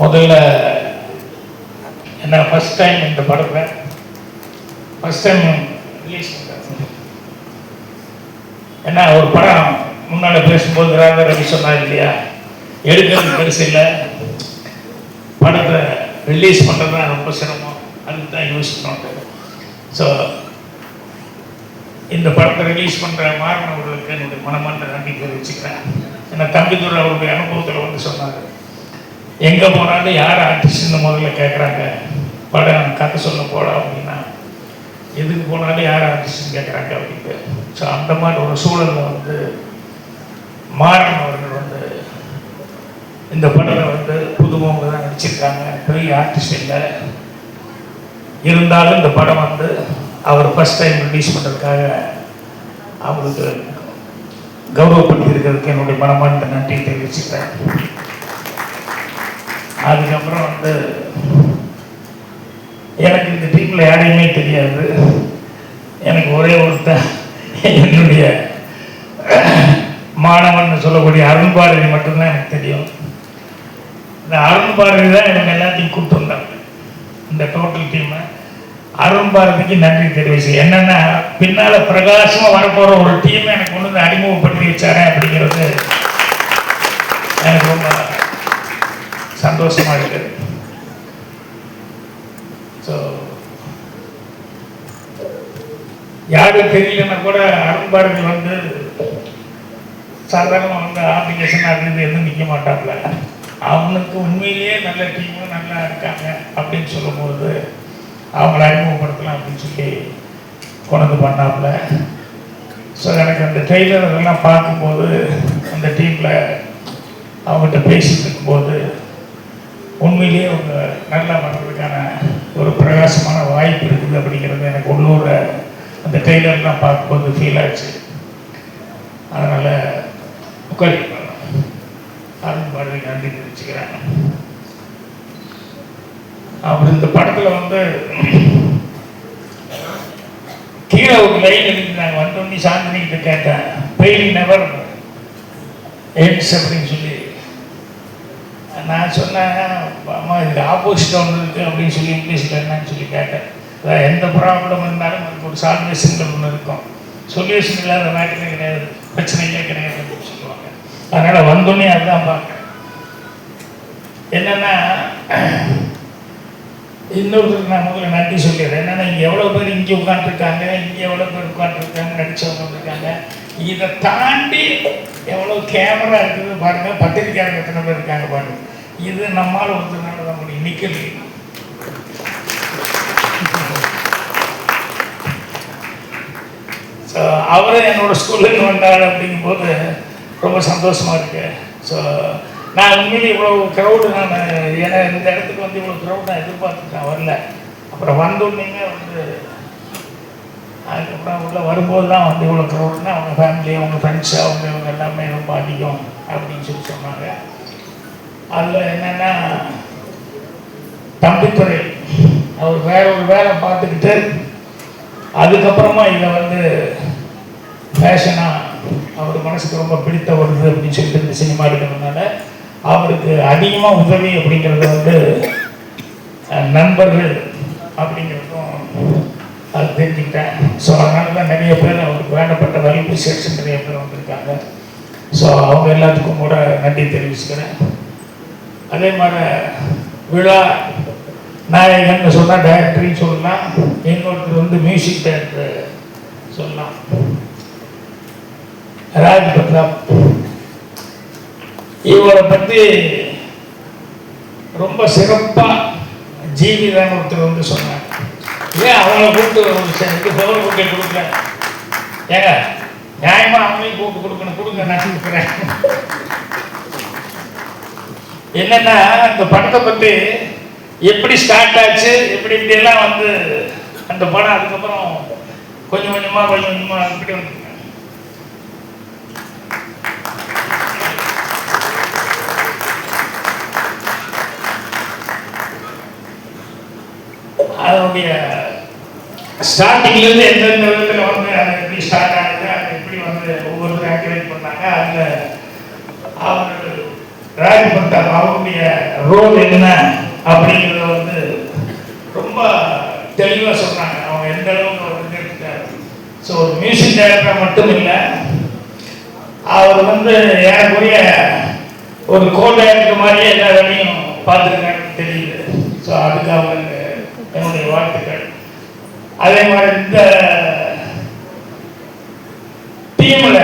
முதல்ல என்ன first time இந்த படத்தை ஃபர்ஸ்ட் டைம் ரிலீஸ் பண்ணுறேன் ஏன்னா ஒரு படம் முன்னால் பேசும்போது ராக ரவி சொன்னார் இல்லையா? எடுக்கிறது பெருசு இல்லை. படத்தை ரிலீஸ் பண்ணுறது தான் ரொம்ப சிரமம். அதுக்கு தான் யோசிக்கணும் ஸோ இந்த படத்தை ரிலீஸ் பண்ணுற மாறினவர்களுக்கு என்னுடைய மனமார்ந்த நன்றி வச்சுக்கிறேன் ஏன்னா தம்பிதுரை அவருடைய அனுபவத்தில் வந்து சொன்னார். எங்கே போனாலும் யார் ஆர்டிஸ்ட்னு முதல்ல கேட்குறாங்க படம் கதை சொல்ல போடா அப்படின்னா எதுக்கு போனாலும் யார் ஆர்டிஸ்ட்னு கேட்குறாங்க அப்படின்ட்டு. ஸோ அந்த மாதிரி ஒரு சூழலில் வந்து மாறன் அவர்கள் வந்து இந்த படத்தை வந்து புதுமவங்க தான் நடிச்சிருக்காங்க. பெரிய ஆர்டிஸ்ட் இல்லை. இருந்தாலும் இந்த படம் வந்து அவர் ஃபர்ஸ்ட் டைம் ரிலீஸ் பண்ணுறதுக்காக அவருக்கு கௌரவப்படுத்தி இருக்கிறதுக்கு என்னுடைய மனமார்ந்த நன்றி தெரிவிச்சுக்கிறேன். அதுக்கப்புறம் வந்து எனக்கு இந்த டீமில் யாரையுமே தெரியாது. எனக்கு ஒரே ஒருத்தன் என்னுடைய மாணவன் சொல்லக்கூடிய அருண் பாரதி மட்டும்தான் எனக்கு தெரியும். இந்த அருண் பாரதி தான் எனக்கு எல்லாத்தையும் கூப்பிட்டு வந்தாங்க இந்த டோட்டல் டீமை அருண் பாரதிக்கு நன்றி தெரிவிச்சு என்னன்னா பின்னால பிரகாசமா வரப்போற ஒரு டீம் எனக்கு கொண்டு வந்து அறிமுகப்படுத்தி வச்சாரேன் அப்படிங்கிறது எனக்கு ரொம்ப சந்தோஷமா இருக்கு ஸோ யாரும் தெரியலன்னா கூட அருண் வந்து சாதாரணமாக வந்து ஆப்ளிகேஷன் அது இது எதுவும் நிற்க மாட்டாப்புல அவனுக்கு உண்மையிலேயே நல்ல டீமும் நல்லா இருக்காங்க அப்படின்னு சொல்லும்போது அவங்கள அறிமுகப்படுத்தலாம் அப்படின்னு சொல்லி கொண்டு பண்ணாப்புல ஸோ எனக்கு அந்த ட்ரெய்லர் எல்லாம் பார்க்கும்போது அந்த டீமில் அவங்ககிட்ட பேசிட்டு இருக்கும்போது உண்மையிலேயே அவங்க நல்லா வர்றதுக்கான ஒரு பிரகாசமான வாய்ப்பு இருக்குது அப்படிங்கிறது எனக்கு உள்ளூரில் அந்த ட்ரெய்லர்லாம் பார்க்கும்போது ஃபீல் ஆச்சு. அதனால் உட்காரி அருண் பாரதி நன்றி தெரிவிச்சுக்கிறேன் அவர் இந்த படத்தில் வந்து கீழே ஒரு லைன் எழுதினாங்க வந்தோடனே சாந்தினி கேட்டேன் பெயில் நெவர் எட்ஸ் அப்படின்னு சொல்லி. நான் சொன்னேன் அம்மா இதுக்கு ஆப்போசிட் ஒன்று இருக்குது அப்படின்னு சொல்லி இங்கிலீஷில் என்னன்னு சொல்லி கேட்டேன். அதான் எந்த ப்ராப்ளம் இருந்தாலும் அதுக்கு ஒரு சால்வேஷன்கள் ஒன்று இருக்கும். சொல்யூஷன் இல்லாத மேட்டரே கிடையாது பிரச்சனையே கிடையாது அப்படின்னு சொல்லுவாங்க. அதனால் வந்தோடனே அதுதான் பார்க்குறேன். என்னென்னா இன்னொருத்தருக்கு நான் முதல்ல நன்றி சொல்லிடுறேன். என்னன்னா இங்கே எவ்வளோ பேர் இங்கே உட்காந்துருக்காங்க இங்கே எவ்வளோ பேர் உட்காந்துருக்காங்க நடிச்சவங்க இருக்காங்க இதை தாண்டி எவ்வளோ கேமரா இருக்குது பாருங்கள் பத்திரிக்கையாளர் எத்தனை பேர் இருக்காங்க பாருங்கள் இது நம்மால் ஒருத்தர் தான் முடியும். நிக்கல். ஸோ அவரும் என்னோட ஸ்கூலுக்கு வந்தார் அப்படிங்கும்போது ரொம்ப சந்தோஷமா இருக்கு. ஸோ நான் உண்மையிலே இவ்வளோ க்ரௌடு நான் ஏன்னா இந்த இடத்துக்கு வந்து இவ்வளோ க்ரௌட் நான் எதிர்பார்த்துட்டேன் வரல. அப்புறம் வந்தோடனே வந்து அதுக்கப்புறம் உள்ள வரும்போது தான் வந்து இவ்வளோ க்ரௌட்னா அவங்க ஃபேமிலி அவங்க ஃப்ரெண்ட்ஸ் அவங்க இவங்க எல்லாமே ரொம்ப அதிகம் அப்படின்னு சொல்லி சொன்னாங்க. அதில் என்னென்னா தம்பித்துறை அவர் வேற ஒரு வேலை பார்த்துக்கிட்டு அதுக்கப்புறமா இதை வந்து ஃபேஷனாக அவர் மனசுக்கு ரொம்ப பிடித்த வருது அப்படின்னு சொல்லிட்டு இந்த சினிமா எடுக்கிறதுனால அவருக்கு அதிகமாக உதவி அப்படிங்கிறது வந்து நண்பர்கள் அப்படிங்கிறதும் அது தெரிஞ்சுக்கிட்டேன். ஸோ அதனால தான் நிறைய பேர் அவருக்கு வேண்டப்பட்ட வலிப்பு செக்ஷன் நிறைய பேர் வந்திருக்காங்க. ஸோ அவங்க எல்லாத்துக்கும் கூட நன்றி தெரிவிச்சுக்கிறேன். அதே மாதிரி விழா நாயகன் சொன்னால் டைரக்டர்னு சொல்லலாம். இன்னொருத்தர் வந்து மியூசிக் டைரக்டர் சொல்லலாம். ராஜ் பிரதாப் இவரை பற்றி ரொம்ப சிறப்பாக ஜீவிதான் ஒருத்தர் வந்து சொன்னாங்க ஏன் அவங்கள கூப்பிட்டு எனக்கு ச- இது பவர் கொடுக்கல. ஏங்க நியாயமாக அவங்களையும் கூப்பிட்டு கொடுக்கணும். கொடுங்க நான் கொடுக்குறேன். என்னன்னா அந்த படத்தை பற்றி எப்படி ஸ்டார்ட் ஆச்சு எப்படி இப்படி எல்லாம் வந்து அந்த படம் அதுக்கப்புறம் கொஞ்சம் கொஞ்சமாக கொஞ்சம் கொஞ்சமாக இப்படி வந்து அதனுடைய ஸ்டார்டிங்லேருந்து எந்தெந்த விதத்தில் வந்து அது எப்படி ஸ்டார்ட் ஆகுது அது எப்படி வந்து ஒவ்வொருத்தரும் ஆக்டிவேட் பண்ணாங்க அதில் அவர் ராஜ் பிரதாப் அவருடைய ரோல் என்ன அப்படிங்கிறத வந்து ரொம்ப தெளிவாக சொன்னாங்க. அவங்க எந்த அளவுக்கு அவர் இருக்காரு ஸோ ஒரு மியூசிக் டைரக்டர் மட்டும் இல்லை அவர் வந்து ஏறக்குறைய ஒரு கோ டைரக்டர் மாதிரியே எல்லா வேலையும் பார்த்துருக்காருன்னு தெரியுது ஸோ அதுக்கு அவருக்கு என்னுடைய வாழ்த்துக்கள். அதே மாதிரி இந்த டீமில்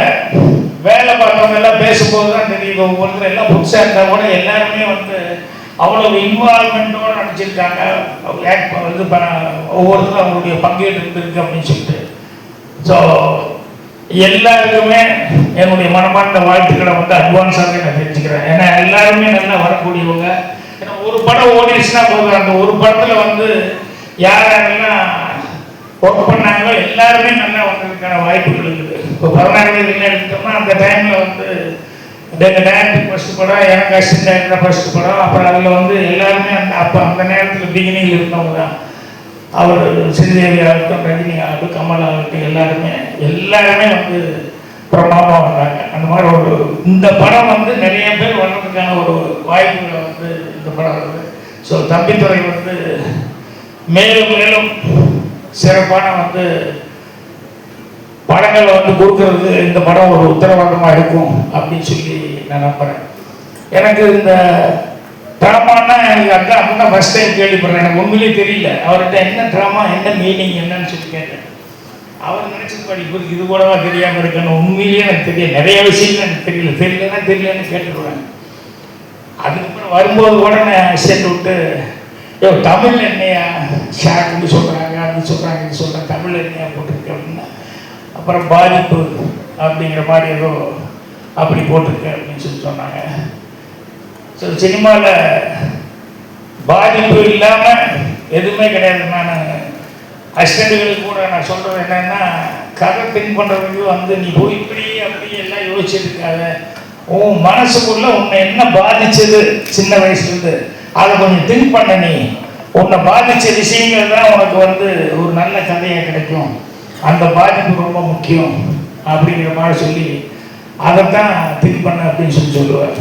எல்லாம் பேசும்போது தான் தெரியுது ஒவ்வொருத்தர் எல்லாம் புதுசாக இருந்தால் கூட எல்லாருமே வந்து அவ்வளவு இன்வால்மெண்ட்டோடு நடிச்சிருக்காங்க. ஆக்ட் இது பண்ண ஒவ்வொருத்தரும் அவங்களுடைய பங்கேற்று இருந்திருக்கு அப்படின்னு சொல்லிட்டு. ஸோ எல்லாருக்குமே என்னுடைய மனமார்ந்த வாழ்த்துக்களை வந்து அட்வான்ஸாகவே நான் தெரிஞ்சுக்கிறேன். ஏன்னா எல்லாருமே நல்லா வரக்கூடியவங்க. ஏன்னா ஒரு படம் ஓடிடுச்சுன்னா போதும். அந்த ஒரு படத்தில் வந்து யார் யாரெல்லாம் ஒர்க் பண்ணாங்களோ எல்லாருமே நல்லா வந்ததுக்கான வாய்ப்புகள் இருக்குது. இப்போ பதினாறு வயதுல எடுத்தோம்னா அந்த டைமில் வந்து எங்கள் டேரக்டர் ஃபர்ஸ்ட் படம் எனக்கு அசிஸ்டன்ட் டேரக்டர் ஃபர்ஸ்ட் படம் அப்புறம் அதில் வந்து எல்லாருமே அந்த அப்போ அந்த நேரத்தில் பிகினிங் இருந்தவங்க தான். அவர் ஸ்ரீதேவி ஆகட்டும் ரஜினி ஆகட்டும் கமல் ஆகட்டும் எல்லாருமே எல்லாருமே வந்து பிரமாதமாக வந்தாங்க. அந்த மாதிரி ஒரு இந்த படம் வந்து நிறைய பேர் வர்றதுக்கான ஒரு வாய்ப்புகளை வந்து இந்த படம் வருது ஸோ தம்பித்துறை வந்து மேலும் மேலும் சிறப்பான வந்து படங்களை வந்து கொடுக்கறது இந்த படம் ஒரு உத்தரவாதமாக இருக்கும் அப்படின்னு சொல்லி நான் நம்புறேன். எனக்கு இந்த ட்ராமான்னா எனக்கு அக்கா அப்பதான் ஃபர்ஸ்ட் டைம் கேள்விப்படுறேன். எனக்கு உண்மையிலே தெரியல. அவர்கிட்ட என்ன ட்ராமா என்ன மீனிங் என்னன்னு சொல்லி கேட்டேன். அவர் நினைச்சது இப்போது இது கூடவா தெரியாமல் இருக்கணும் உண்மையிலேயே எனக்கு தெரியல. நிறைய விஷயங்கள் எனக்கு தெரியல. தெரியலன்னா தெரியலன்னு கேட்டுருவேன். அதுக்கப்புறம் வரும்போது கூட நான் சென்று விட்டு யோ தமிழ் என்னையா? ஷாக்குன்னு சொல்கிறேன் அது சொல்கிறாங்க இது தமிழ் என்னையாக போட்டிருக்கு அப்படின்னா அப்புறம் பாதிப்பு அப்படிங்கிற மாதிரி ஏதோ அப்படி போட்டிருக்கு அப்படின்னு சொல்லி சொன்னாங்க. ஸோ சினிமாவில் பாதிப்பு இல்லாமல் எதுவுமே கிடையாது. நான் அசிஸ்டண்ட்டுகளுக்கு கூட நான் சொல்கிறது என்னன்னா கதை பின் பண்ணுறவங்க வந்து நீ போய் இப்படி அப்படி எல்லாம் யோசிச்சுட்டு உன் மனசுக்குள்ளே உன்னை என்ன பாதிச்சது சின்ன வயசுலேருந்து அதை கொஞ்சம் திங்க் பண்ண நீ. உன்னை பாதிச்ச விஷயங்கள் தான் உனக்கு வந்து ஒரு நல்ல கதையாக கிடைக்கும். அந்த பாதிப்பு ரொம்ப முக்கியம் அப்படிங்கிற மாதிரி சொல்லி அதைத்தான் திங்க் பண்ண அப்படின்னு சொல்லி சொல்லுவார்.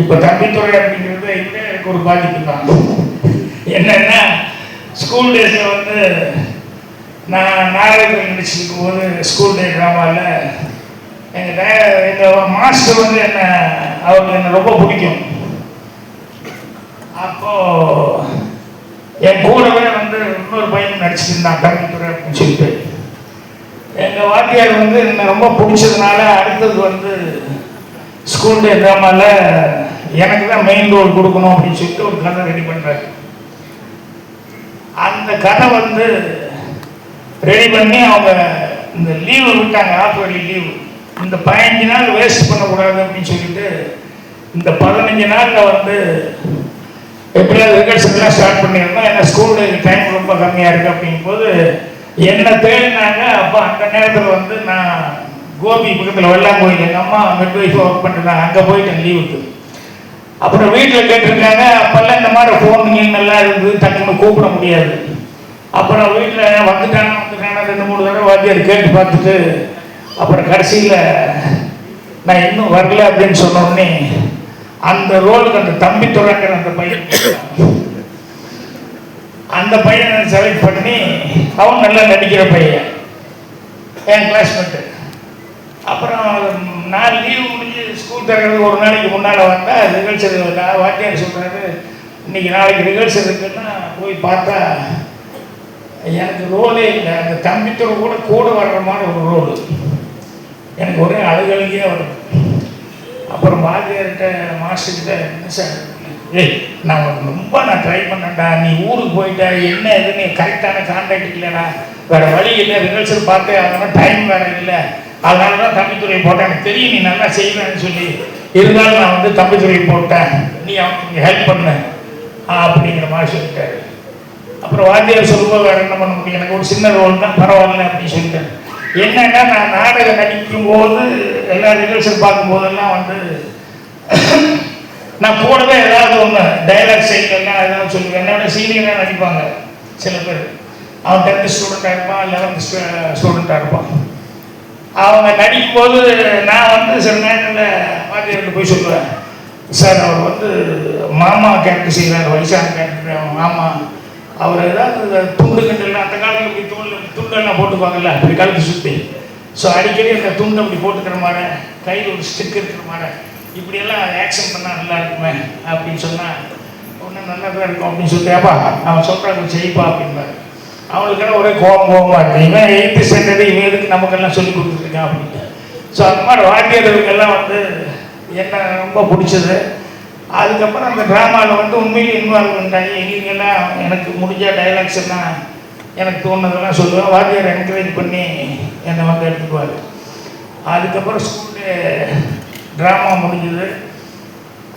இப்போ தம்பித்துறை அப்படிங்கிறது இங்கே எனக்கு ஒரு பாதிப்பு தான். என்னென்னா ஸ்கூல் டேஸில் வந்து நான் நாகரிகம் நடிச்சிருக்கும் போது ஸ்கூல் டே ட்ராமாவில் எங்கள் எங்கள் மாஸ்டர் வந்து என்னை அவருக்கு என்னை ரொம்ப பிடிக்கும். அப்போது என் கூடவே வந்து இன்னொரு பையன் நடிச்சிருந்தான் இருந்தான் தம்பித்துறை அப்படின்னு சொல்லிட்டு. எங்கள் வாத்தியார் வந்து என்னை ரொம்ப பிடிச்சதுனால அடுத்தது வந்து ஸ்கூல் டே ட்ராமாவில் எனக்கு தான் மெயின் ரோல் கொடுக்கணும் அப்படின்னு சொல்லிட்டு ஒரு கதை ரெடி பண்ணுறாரு அந்த கதை வந்து ரெடி பண்ணி அவங்க இந்த லீவு விட்டாங்க ஆஃப் இயர்லி லீவு இந்த பதினஞ்சு நாள் வேஸ்ட் பண்ணக்கூடாது அப்படின்னு சொல்லிட்டு இந்த பதினஞ்சு நாளில் வந்து எப்படியாவது ரிகர்சல்லாம் ஸ்டார்ட் பண்ணியிருந்தோம் ஏன்னா ஸ்கூல் டைம் ரொம்ப கம்மியாக இருக்குது அப்படிங்கும்போது என்னை தேடினாங்க. அப்போ அந்த நேரத்தில் வந்து நான் கோபி பக்கத்தில் வெள்ளாங்கோயில் எங்கள் அம்மா மிட்வைஃபாக ஒர்க் பண்ணிருந்தாங்க அங்கே போயிட்டேன் லீவுக்கு அப்புறம் வீட்டில் கேட்டிருக்காங்க அப்போல்லாம் இந்த மாதிரி ஃபோன் நல்லா இருக்குது டக்குன்னு கூப்பிட முடியாது. அப்புறம் வீட்டில் வந்துட்டாங்க வந்துட்டாங்க. ரெண்டு மூணு தடவை வாத்தியார் கேட்டு பார்த்துட்டு அப்புறம் கடைசியில் நான் இன்னும் வரல அப்படின்னு சொன்ன உடனே அந்த ரோலுக்கு அந்த தம்பி தொடங்குற அந்த பையன். அந்த பையனை செலக்ட் பண்ணி அவன் நல்லா நடிக்கிற பையன். என் கிளாஸ்மேட்டு அப்புறம் நான் லீவு முடிஞ்சு ஸ்கூல் திறக்கிறது ஒரு நாளைக்கு முன்னால் வந்தால் ரிஹர்சல் வாத்தியார் சொல்கிறாரு இன்னைக்கு நாளைக்கு ரிஹர்சல் இருக்குன்னா போய் பார்த்தா எனக்கு ரோலே இல்லை. அந்த தம்பித்தோட கூட கூட வர்ற மாதிரி ஒரு ரோல் எனக்கு ஒரே அழுகழுகியாக வரும். அப்புறம் வாத்தியார்கிட்ட மாஸ்டர்கிட்ட என்ன சார்? ஏய் நான் ரொம்ப நான் ட்ரை பண்ணேன்டா. நீ ஊருக்கு போயிட்ட என்ன இது நீ கரெக்டான கான்டாக்ட் இல்லைடா. வேற வழி இல்லை ரிஹர்சல் பார்த்து அதெல்லாம் டைம் வேற இல்லை. அதனால தான் தம்பித்துறை போட்டேன். எனக்கு தெரியும் நீ நல்லா செய்வேன்னு சொல்லி. இருந்தாலும் நான் வந்து தம்பித்துறை போட்டேன். நீ அவனுக்கு ஹெல்ப் பண்ணு. அப்படிங்கிற மாதிரி சொல்லிட்டாரு. அப்புறம் வாத்தியார் சொல்லும்போது வேற என்ன பண்ண முடியும்? எனக்கு ஒரு சின்ன ரோல் தான். பரவாயில்ல அப்படின்னு சொல்லிட்டேன் என்னன்னா நான் நாடகம் நடிக்கும் போது எல்லா நிகழ்ச்சியும் பார்க்கும் போதெல்லாம் வந்து நான் கூடவே ஏதாவது ஒன்று டைலாக் செய்யலாம் ஏதாவது சொல்லுவேன். என்னோட சீனியராக நடிப்பாங்க சில பேர். அவன் டென்த் ஸ்டூடெண்ட்டாக இருப்பான் லெவன்த் ஸ்டூடெண்ட்டாக இருப்பான். அவங்க நடிக்கும்போது நான் வந்து சில நேரத்தில் வாத்தியார்கிட்ட போய் சொல்லுவேன். சார் அவர் வந்து மாமா கேரக்டர் செய்கிறார் வயசான கேரக்டர் அவன் மாமா. அவர் ஏதாவது துண்டு கண்டு அந்த காலத்தில் போய் துண்டு துண்டெல்லாம் போட்டுப்பாங்கல்ல அப்படி கழுத்து சுற்றி ஸோ அடிக்கடி அந்த துண்டு அப்படி போட்டுக்கிற மாதிரி கையில் ஒரு ஸ்டிக் இருக்கிற மாதிரி இப்படியெல்லாம் ஆக்ஷன் பண்ணால் நல்லா இருக்குமே அப்படின்னு சொன்னால் ஒன்றும் நல்லா தான் இருக்கும் அப்படின்னு சொல்லிட்டு அவன் சொல்கிறாங்க செய்ப்பா அப்படின்பாரு அவங்களுக்கெல்லாம் ஒரே கோபம் கோபமாக இருக்கும் இவன் எயித்து ஸ்டாண்டர்டு இவன் எதுக்கு நமக்கெல்லாம் சொல்லி கொடுத்துருக்கான் அப்படின்ட்டு. ஸோ அந்த மாதிரி வாத்தியர்களுக்கெல்லாம் வந்து என்ன ரொம்ப பிடிச்சது. அதுக்கப்புறம் அந்த ட்ராமாவில் வந்து உண்மையிலே இன்வால்வ்மெண்ட் பண்ணிட்டாங்க எங்கெங்கெல்லாம் எனக்கு முடிஞ்ச டைலாக்ஸ் எல்லாம் எனக்கு தோணுதெல்லாம் சொல்லுவேன். வாத்தியார் என்கரேஜ் பண்ணி என்னை வந்து எடுத்துக்குவார். அதுக்கப்புறம் ஸ்கூல் டே ட்ராமா முடிஞ்சது.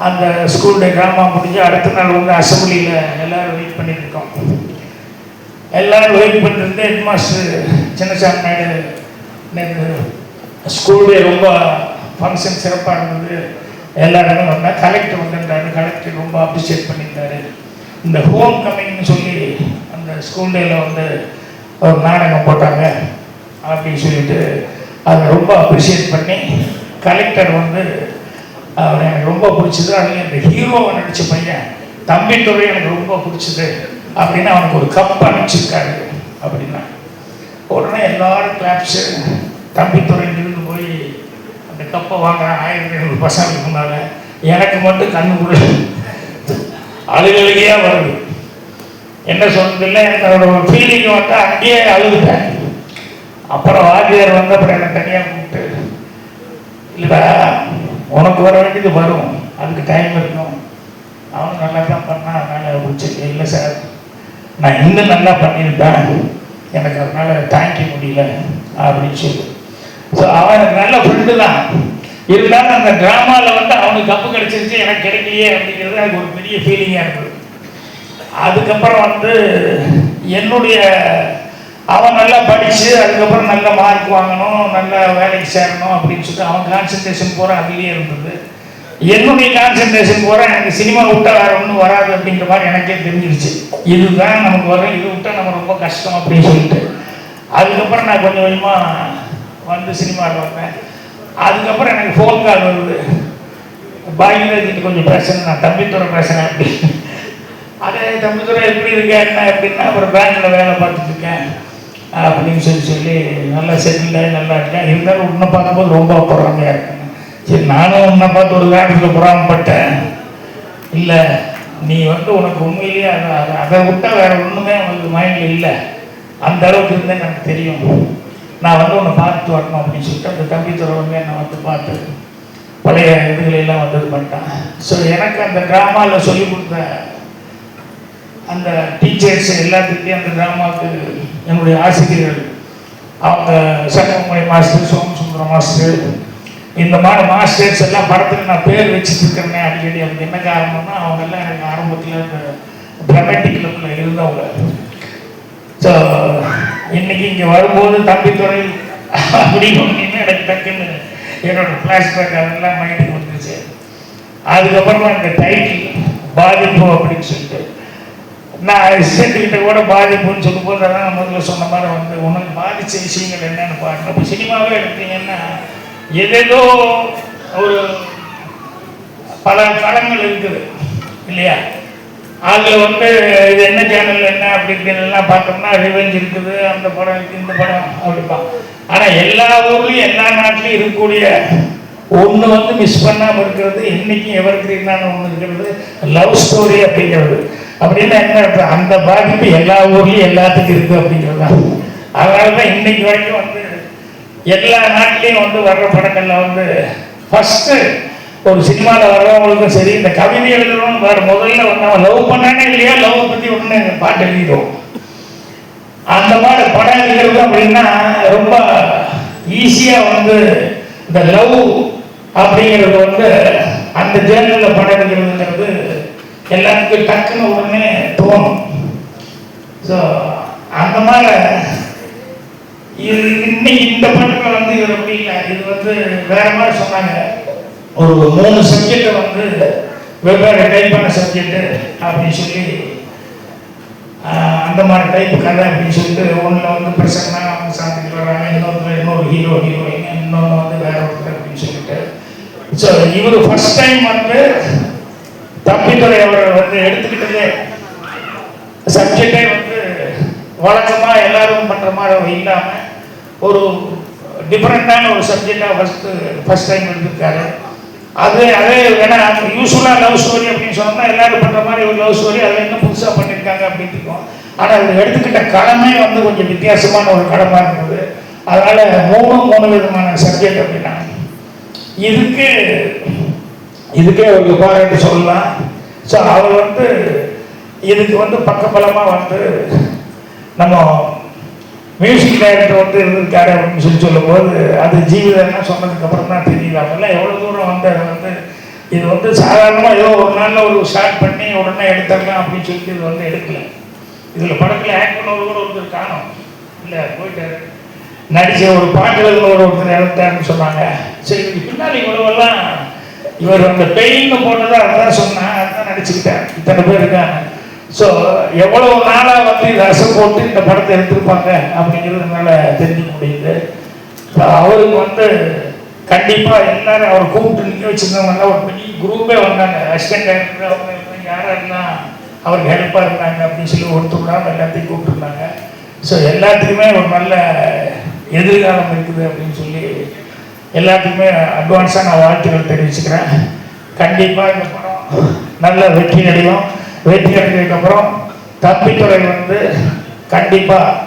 அந்த ஸ்கூல் டே ட்ராமா முடிஞ்சு அடுத்த நாள் வந்து அசம்பிளியில் எல்லோரும் வெயிட் பண்ணியிருக்கோம் எல்லோரும் வெயிட் பண்ணிட்டு ஹெட் மாஸ்டர் சின்னசாமி நாயுடு நேற்று ஸ்கூல் டே ரொம்ப ஃபங்க்ஷன் சிறப்பாக இருந்தது. எல்லாருமே வந்தால் கலெக்டர் வந்திருந்தாரு. கலெக்டர் ரொம்ப அப்ரிஷியேட் பண்ணியிருந்தாரு. இந்த ஹோம் கமிங்னு சொல்லி அந்த ஸ்கூல் டேயில் வந்து ஒரு நாடகம் போட்டாங்க அப்படின்னு சொல்லிட்டு அதை ரொம்ப அப்ரிஷியேட் பண்ணி கலெக்டர் வந்து அவர் எனக்கு ரொம்ப பிடிச்சது. அதுலேயும் இந்த ஹீரோவை நடித்த பையன் தம்பி துறை எனக்கு ரொம்ப பிடிச்சது அப்படின்னு அவனுக்கு ஒரு கப் அனுப்பிச்சிருக்காரு அப்படின்னா. உடனே எல்லாரும் கிளாப்ஸு தம்பித்துறையிலிருந்து போய் அந்த கப்பை வாங்குறான். ஆயிரத்தி ஐநூறு பசங்களுக்கு முன்னால் எனக்கு மட்டும் கண்ணு கூட அழுகழுகையாக வருது. என்ன சொன்னதில்லை என்னோட ஃபீலிங் வந்து அங்கேயே அழுதுட்டேன். அப்புறம் வாத்தியார் வந்து அப்புறம் என்னை தனியாக கூப்பிட்டு இல்லைடா உனக்கு வர வேண்டியது வரும். அதுக்கு டைம் இருக்கும் அவனும் நல்லா தான் பண்ணான். அதனால் பிடிச்சி இல்லை சார். நான் இன்னும் நல்லா பண்ணியிருந்தேன் எனக்கு அதனால தாங்கிக்க முடியல அப்படின்னு சொல்லி. ஸோ அவன் எனக்கு நல்ல ஃப்ரெண்டு தான். இருந்தாலும் அந்த ட்ராமாவில் வந்து அவனுக்கு கப்பு கிடச்சிருச்சு எனக்கு கிடைக்கலையே அப்படிங்கிறது எனக்கு ஒரு பெரிய ஃபீலிங்காக இருக்குது அதுக்கப்புறம் வந்து என்னுடைய அவன் நல்லா படித்து அதுக்கப்புறம் நல்ல மார்க் வாங்கணும் நல்ல வேலைக்கு சேரணும் அப்படின்னு சொல்லிட்டு அவன் கான்சன்ட்ரேஷன் பூரா அதுலேயே இருந்தது. என்னுடைய கான்சன்ட்ரேஷன் பூரா எனக்கு சினிமா விட்டால் வேறு ஒன்றும் வராது அப்படிங்கிற மாதிரி எனக்கே தெரிஞ்சிருச்சு. இதுதான் நமக்கு வரும். இது விட்டால் நம்ம ரொம்ப கஷ்டம் அப்படின்னு சொல்லிட்டு. அதுக்கப்புறம் நான் கொஞ்சம் கொஞ்சமாக வந்து சினிமாவில் வந்தேன். அதுக்கப்புறம் எனக்கு ஃபோன் கால் வருது. பாகியராஜிட்டு கொஞ்சம் பிரச்சனை நான் தம்பித்துறை பேசுகிறேன் அப்படின்னு. அதே தம்பிதுரை எப்படி இருக்கேன் என்ன எப்படின்னா ஒரு பேங்கில் வேலை பார்த்துட்ருக்கேன் அப்படின்னு சொல்லி சொல்லி நல்லா செட்டில் நல்லா இருக்கேன். இருந்தாலும் உன்னை பார்க்கும்போது ரொம்ப பொறாமையாக இருக்கேன். சரி நானும் உன்னை பார்த்து ஒரு காலத்தில் பொறாமப்பட்டேன். இல்லை நீ வந்து உனக்கு உண்மையிலேயே அதை அதை அதை விட்டால் வேறு ஒன்றுமே உனக்கு மைண்டில் இல்லை. அந்த அளவுக்கு இருந்தேன் எனக்கு தெரியும். நான் வந்து உன்னை பார்த்து வரணும் அப்படின்னு சொல்லிட்டு அந்த தம்பி துறவங்க என்னை வந்து பார்த்து பழைய இதுகளெல்லாம் வந்து இது பண்ணிட்டான். ஸோ எனக்கு அந்த ட்ராமாவில் சொல்லி கொடுத்த அந்த டீச்சர்ஸ் எல்லாத்துக்கிட்டையும் அந்த ட்ராமாவுக்கு என்னுடைய ஆசிரியர்கள் அவங்க சங்கமொழி மாஸ்டர் சோமசுந்தரம் மாஸ்டர் இந்த மாதிரி மாஸ்டர்ஸ் எல்லாம் படத்துக்கு நான் பேர் வச்சுட்டு இருக்கிறேன் அடிக்கடி. அதுக்கு என்ன காரணம்னா அவங்க எல்லாம் எனக்கு ஆரம்பத்தில் இந்த ட்ரமேட்டிக் கிளப்பில் இருந்தவங்க. ஸோ இன்னைக்கு இங்கே வரும்போது தம்பித்துறை அப்படின்னு ஒன்று எனக்கு டக்குன்னு என்னோட ஃப்ளாஷ்பேக் அதெல்லாம் மைண்டுக்கு வந்துருச்சு. அதுக்கப்புறமா இந்த டைட்டில் பாதிப்பு அப்படின்னு சொல்லிட்டு நான் அசிஸ்டன்ட் கூட பாதிப்புன்னு சொல்லும்போது அதான் நான் முதல்ல சொன்ன மாதிரி வந்து உனக்கு பாதித்த விஷயங்கள் என்னன்னு பாருங்க. இப்போ சினிமாவே எடுத்தீங்கன்னா எதேதோ ஒரு பல படங்கள் இருக்குது இல்லையா? அதில் வந்து இது என்ன சேனல் என்ன அப்படிங்கிறதெல்லாம் பார்த்தோம்னா ரிவெஞ்ச் இருக்குது அந்த படம் இருக்குது இந்த படம் அப்படிப்பான் ஆனால் எல்லா ஊர்லேயும் எல்லா நாட்டிலையும் இருக்கக்கூடிய ஒன்று வந்து மிஸ் பண்ணாமல் இருக்கிறது என்றைக்கும் எவர் கிரீனான ஒன்று இருக்கிறது லவ் ஸ்டோரி அப்படிங்கிறது. அப்படின்னா என்ன அந்த பாதிப்பு எல்லா ஊர்லேயும் எல்லாத்துக்கும் இருக்குது அப்படிங்கிறது தான் அதனால தான் இன்னைக்கு வரைக்கும் வந்து எல்லா நாட்டிலையும் வந்து வர்ற படங்கள்ல வந்து ஃபர்ஸ்ட் ஒரு சினிமாவில் வர்றவங்களுக்கும் சரி இந்த கவிதை எழுதுறவங்க வேற முதல்ல வந்து அவன் லவ் பண்ணானே இல்லையா? லவ் பற்றி ஒன்று பாட்டு எழுதிடுவோம். அந்த மாதிரி படம் எழுதுறது அப்படின்னா ரொம்ப ஈஸியாக வந்து இந்த லவ் அப்படிங்கிறது வந்து அந்த ஜேர்னலில் படம் எழுதுறதுங்கிறது எல்லாருக்கும் டக்குன்னு உடனே தோணும். ஸோ அந்த மாதிரி இது இன்னைக்கு இந்த படத்தில் வந்து இது அப்படி இல்லை. இது வந்து வேற மாதிரி சொன்னாங்க. ஒரு மூணு சப்ஜெக்டை வந்து வெவ்வேறு டைப்பான சப்ஜெக்ட் அப்படின்னு சொல்லி அந்த மாதிரி டைப் கதை அப்படின்னு சொல்லிட்டு ஒன்றில் வந்து பிரசன்னா அவங்க சாந்திக்கு வர்றாங்க. இன்னொன்று இன்னொரு ஹீரோ ஹீரோயின் இன்னொன்று வந்து வேற ஒருத்தர் அப்படின்னு சொல்லிட்டு. ஸோ இவர் ஃபர்ஸ்ட் டைம் வந்து தம்பித்துறை அவர்கள் வந்து எடுத்துக்கிட்டதே. சப்ஜெக்டே வந்து வழக்கமா எல்லாரும் பண்ற மாதிரி இல்லாம ஒரு டிஃப்ரெண்டான ஒரு சப்ஜெக்டா ஃபர்ஸ்ட் ஃபர்ஸ்ட் டைம் எடுத்திருக்காரு. அது அதே ஏன்னா யூஸ்ஃபுல்லாக லவ் ஸ்டோரி அப்படின்னு சொன்னால் எல்லாரும் பண்ணுற மாதிரி ஒரு லவ் ஸ்டோரி அதில் இன்னும் புதுசாக பண்ணியிருக்காங்க அப்படின்னு இருக்கும். ஆனால் அது எடுத்துக்கிட்ட கடமை வந்து கொஞ்சம் வித்தியாசமான ஒரு கடமை இருந்தது அதனால மூணு மூணு விதமான சப்ஜெக்ட் அப்படின்னா இதுக்கு இதுக்கே ஒரு பாராட்டு சொல்லலாம். ஸோ அவர் வந்து இதுக்கு வந்து பக்கபலமாக வந்து நம்ம மியூசிக் டைரக்டர் வந்து இருந்திருக்காரு அப்படின்னு சொல்லி சொல்லும்போது அது ஜீவிதம்னா சொன்னதுக்கப்புறம் தான் தெரியல அப்படிலாம் எவ்வளோ தூரம் வந்து அது வந்து இது வந்து சாதாரணமாக ஏதோ ஒரு நாளில் ஒரு ஸ்டார்ட் பண்ணி உடனே எடுத்துடலாம் அப்படின்னு சொல்லிட்டு இது வந்து எடுக்கல. இதில் படத்தில் ஆக்ட் பண்ணவர் கூட ஒருத்தர் காணும். இல்லை போயிட்டாரு. நடிச்ச ஒரு பாட்டு எழுதினவர் ஒருத்தர் இறந்தாருன்னு சொன்னாங்க. சரி இதுக்கு பின்னாடி இவ்வளவெல்லாம் இவர் அந்த பெயின்னு போட்டதை அதான் சொன்னேன் அதான் நடிச்சுக்கிட்டேன் இத்தனை பேர் இருக்காங்க. ஸோ எவ்வளவு நாளாக வந்து இதை ரசம் போட்டு இந்த படத்தை எடுத்திருப்பாங்க அப்படிங்கிறதுனால தெரிஞ்சுக்க முடியுது. இப்போ அவருக்கு வந்து கண்டிப்பாக எல்லாரும் அவர் கூப்பிட்டு நிற்க வச்சிருந்தவங்க ஒரு பெரிய குரூப்பே வந்தாங்க. அசிஸ்டன்ட் டைரக்டர் அவங்க இவங்க யாரெல்லாம் அவருக்கு ஹெல்ப்பாக இருந்தாங்க அப்படின்னு சொல்லி ஒருத்தர் எல்லாத்தையும் கூப்பிட்டுருந்தாங்க. ஸோ எல்லாத்துக்குமே ஒரு நல்ல எதிர்காலம் இருக்குது அப்படின்னு சொல்லி எல்லாத்துக்குமே அட்வான்ஸாக நான் வாழ்த்துக்கள் தெரிவிச்சுக்கிறேன். கண்டிப்பாக இந்த படம் நல்ல வெற்றி அடையும். வெற்றி அடைஞ்சதுக்கப்புறம் தம்பித்துறை வந்து கண்டிப்பாக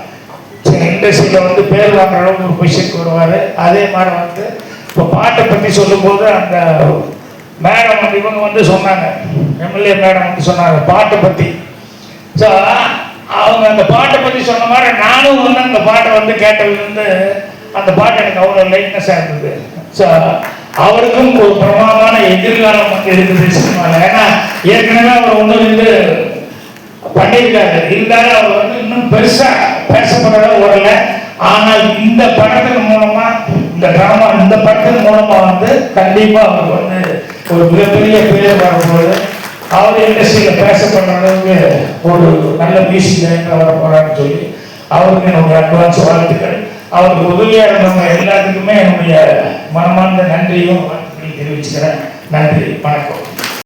இண்டஸ்ட்ரியில் வந்து பேர் வாங்குற அளவுக்கு ஒரு பொசிஷனுக்கு வருவார். அதே மாதிரி வந்து இப்போ பாட்டை பற்றி சொல்லும்போது அந்த மேடம் வந்து இவங்க வந்து சொன்னாங்க. எம்எல்ஏ மேடம் வந்து சொன்னாங்க பாட்டை பற்றி ஸோ அவங்க அந்த பாட்டை பற்றி சொன்ன மாதிரி நானும் வந்து அந்த பாட்டை வந்து கேட்டதுலேருந்து அந்த பாட்டு எனக்கு அவ்வளோ லைட்னஸாக இருந்தது. ஸோ அவருக்கும் ஒரு பிரமாதமான எதிர்காலம் வந்து இருக்குது சினிமாவில் ஏன்னா ஏற்கனவே அவர் ஒன்று வந்து பண்ணியிருக்காரு. இருந்தாலும் அவர் வந்து இன்னும் பெருசா பேசப்படுற வரல ஆனால் இந்த படத்தின் மூலமா இந்த டிராமா இந்த படத்தின் மூலமா வந்து கண்டிப்பா அவருக்கு வந்து ஒரு மிகப்பெரிய பேர் வரும்போது அவர் இண்டஸ்ட்ரியில பேசப்படுற அளவுக்கு ஒரு நல்ல மியூசிக் டைரக்டர் வர போறான்னு சொல்லி அவருக்கு என்னுடைய அட்வான்ஸ் வாழ்த்துக்கள். அவருக்கு உதவியா இருந்தவங்க எல்லாத்துக்குமே என்னுடைய மனமார்ந்த நன்றியும் தெரிவிச்சுக்கிறேன். நன்றி வணக்கம்.